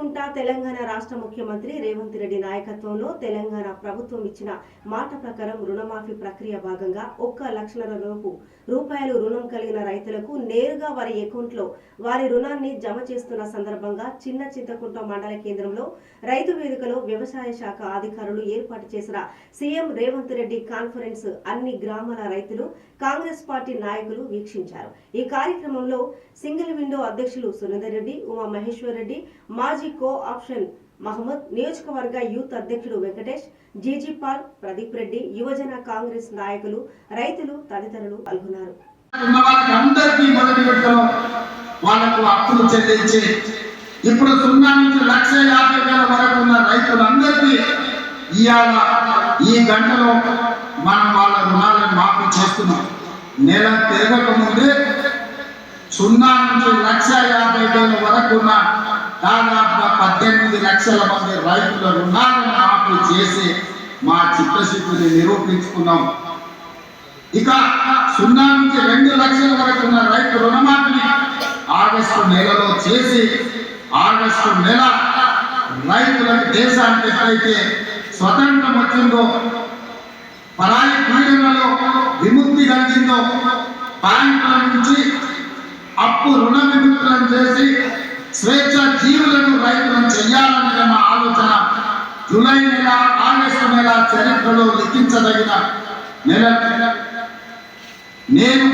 అనుకుంటా తెలంగాణ రాష్ట్ర ముఖ్యమంత్రి రేవంత్ రెడ్డి నాయకత్వంలో తెలంగాణ ప్రభుత్వం ఇచ్చిన మాట ప్రకారం రుణమాఫీ ప్రక్రియ భాగంగా ఒక్క లక్షల లోపు రూపాయలు రుణం కలిగిన రైతులకు నేరుగా వారి అకౌంట్లో వారి రుణాన్ని జమ చేస్తున్న సందర్భంగా చిన్న చింతకుంట మండల కేంద్రంలో రైతు వేదికలో వ్యవసాయ శాఖ అధికారులు ఏర్పాటు చేసిన సీఎం రేవంత్ రెడ్డి కాన్ఫరెన్స్ అన్ని గ్రామాల రైతులు కాంగ్రెస్ పార్టీ నాయకులు వీక్షించారు. ఈ కార్యక్రమంలో సింగిల్ విండో అధ్యక్షులు సురేందర్ రెడ్డి ఉమా మహేశ్వర్ రెడ్డి మాజీ కో ఆప్షన్ మహమ్మద్ నియోజకవర్గ యూత్ అధ్యక్షుడు వెంకటేష్ జీజీ పాల్ ప్రదీప్ రెడ్డి యువజన కాంగ్రెస్ నాయకులు రైతులు తదితరులు పాల్గొన్నారు. వాళ్ళకు అప్పులు చెల్లించి ఇప్పుడు సున్నా నుంచి లక్ష యాభై వేల వరకు ఉన్న రైతులందరికీ ఇవాళ ఈ గంటలో మనం వాళ్ళ రుణాలను మాఫీ చేస్తున్నాం. నెల తిరగక ముందే సున్నా నుంచి లక్ష యాభై వేల వరకు ఉన్న దాదాపుగా పద్దెనిమిది లక్షల మంది రైతుల రుణాలను మాఫీ చేసి మా చిత్తశుద్ధిని నిరూపించుకున్నాం. ఇక సున్నా నుంచి రెండు లక్షల వరకు ఉన్న రైతు రుణమాఫీని ఆగస్టు నెలలో చేసి ఆగస్టు నెల రైతులకు దేశానికి ఎప్పుడైతే స్వతంత్రం వచ్చిందో పరాయి పీడనలో విముక్తి కలిగిందో బ్యాంకుల నుంచి అప్పు రుణ విముక్తులను చేసి స్వేచ్ఛ జూలై నెల ఆగస్టు నెల చరిత్రలో లిఖించదగిన నెల. నేను